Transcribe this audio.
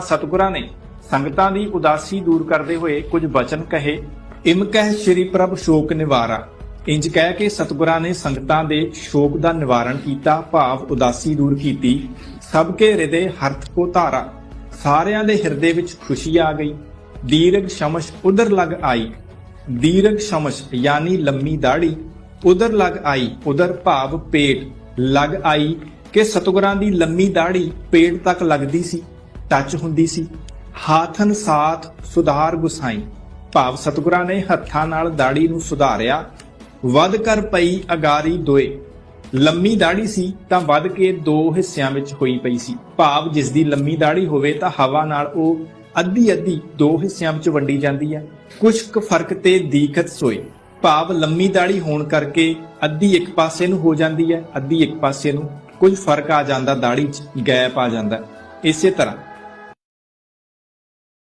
ਸਤਿਗੁਰਾਂ ਨੇ ਸੰਗਤਾਂ ਦੀ ਉਦਾਸੀ ਦੂਰ ਕਰਦੇ ਹੋਏ ਕੁਝ ਬਚਨ ਕਹੇ। ਇਮ ਕਹਿ ਸ਼੍ਰੀ ਪ੍ਰਭ ਸ਼ੋਕ ਨਿਵਾਰਾ। ਇੰਜ ਕਹਿ ਕੇ ਸਤਿਗੁਰਾਂ ਨੇ ਸੰਗਤਾਂ ਦੇ ਸ਼ੋਕ ਦਾ ਨਿਵਾਰਨ ਕੀਤਾ, ਭਾਵ ਉਦਾਸੀ ਦੂਰ ਕੀਤੀ। ਸਭ ਕੇ ਹਿਰਦੇ ਹਰਥ ਕੋ ਧਾਰਾ। ਸਾਰਿਆਂ ਦੇ ਹਿਰਦੇ ਵਿੱਚ ਖੁਸ਼ੀ ਆ ਗਈ। ਦੀਰਘ ਸ਼ਮਸ਼ ਉਧਰ ਲਗ ਆਈ। ਦੀਰਘ ਸ਼ਮਸ਼ ਯਾਨੀ ਲੰਮੀ ਦਾੜੀ। ਉਧਰ ਲਗ ਆਈ, ਉਧਰ ਭਾਵ ਪੇਟ ਲਗ ਆਈ ਕਿ ਸਤਿਗੁਰਾਂ ਦੀ ਲੰਮੀ ਦਾੜੀ ਪੇਟ ਤੱਕ ਲੱਗਦੀ ਸੀ। ਟੱਚ ਹੁੰਦੀ ਸੀ। ਹਾਥਨ ਸਾਥ ਸੁਧਾਰ ਗੁਸਾਈ। ਭਾਵ ਸਤਿਗੁਰਾਂ ਨੇ ਹੱਥਾਂ ਨਾਲ ਦਾੜੀ ਨੂੰ ਸੁਧਾਰਿਆ। ਵੱਧ ਕਰ ਪਈ ਅਗਾਰੀ ਦੋਏ। ਲੰਮੀ ਦਾੜੀ ਸੀ ਤਾਂ ਵੱਧ ਕੇ ਦੋ ਹਿੱਸਿਆਂ ਵਿੱਚ ਹੋਈ ਪਈ ਸੀ। ਭਾਵ ਜਿਸ ਦੀ ਲੰਮੀ ਦਾੜੀ ਹੋਵੇ ਤਾਂ ਹਵਾ ਨਾਲ ਉਹ ਅੱਧੀ ਅੱਧੀ ਦੋ ਹਿੱਸਿਆਂ ਵਿੱਚ ਵੰਡੀ ਜਾਂਦੀ ਹੈ। ਕੁਝ ਕੁ ਫ਼ਰਕ ਤੇ ਦੀਖਤ ਸੋਏ। ਭਾਵ ਲੰਮੀ ਦਾੜੀ ਹੋਣ ਕਰਕੇ ਅੱਧੀ ਇੱਕ ਪਾਸੇ ਨੂੰ ਹੋ ਜਾਂਦੀ ਹੈ, ਅੱਧੀ ਇੱਕ ਪਾਸੇ ਨੂੰ ਕੁਝ ਫ਼ਰਕ ਆ ਜਾਂਦਾ, ਦਾੜੀ 'ਚ ਗੈਪ ਆ ਜਾਂਦਾ। ਇਸੇ ਤਰ੍ਹਾਂ